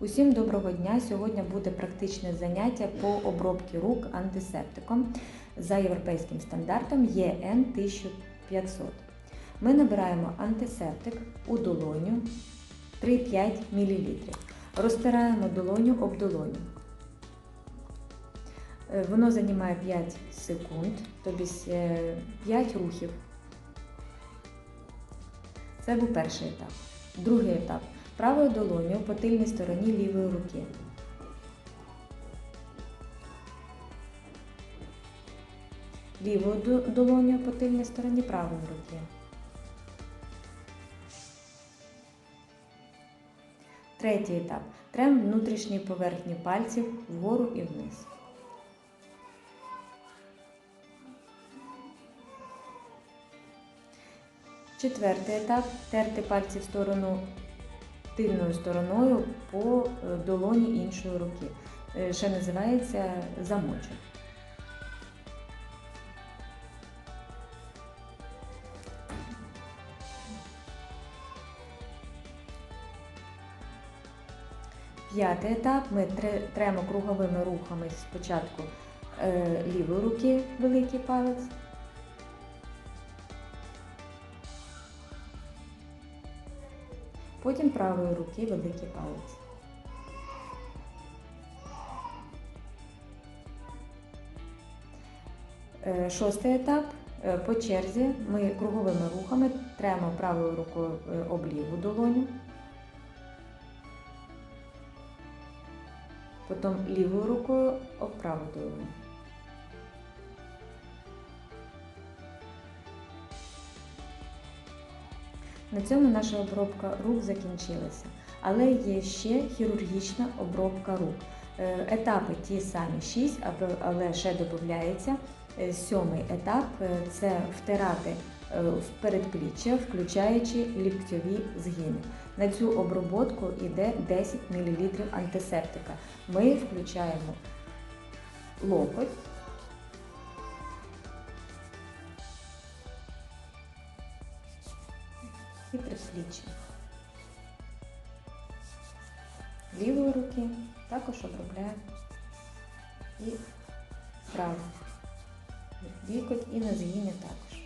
Усім доброго дня! Сьогодні буде практичне заняття по обробці рук антисептиком за європейським стандартом ЄН 1500. Ми набираємо антисептик у долоню 3-5 мл. Розтираємо долоню об долоню. Е, Воно займає 5 секунд, тобто 5 рухів. Це був перший етап. Другий етап. Правою долоню по тильній стороні лівої руки. Лівою долоню по тильній стороні правої руки. Третій етап. Трем внутрішньої поверхні пальців вгору і вниз. Четвертий етап терти пальці в сторону тильною стороною по е, долоні іншої руки. Е, Ще називається замочок. П'ятий етап ми тре- тремо круговими рухами спочатку е, лівої руки великий палець. Потім правої руки великий палець. Е, Шостий етап. Е, По черзі ми круговими рухами тремо правою рукою е, об ліву долоню. Потім лівою рукою об праву долоню. На цьому наша обробка рук закінчилася. Але є ще хірургічна обробка рук. Е, Етапи ті самі 6, але ще додається е, сьомий етап е, це втирати в передпліччя, включаючи ліктьові згини. На цю оброботку йде 10 мл антисептика. Ми включаємо локоть. І предпліччя. Лівої руки також обробляємо і праву. Лікоть і на згині також.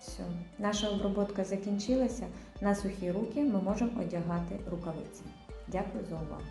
Все, наша оброботка закінчилася. На сухі руки ми можемо одягати рукавиці. Дякую за увагу.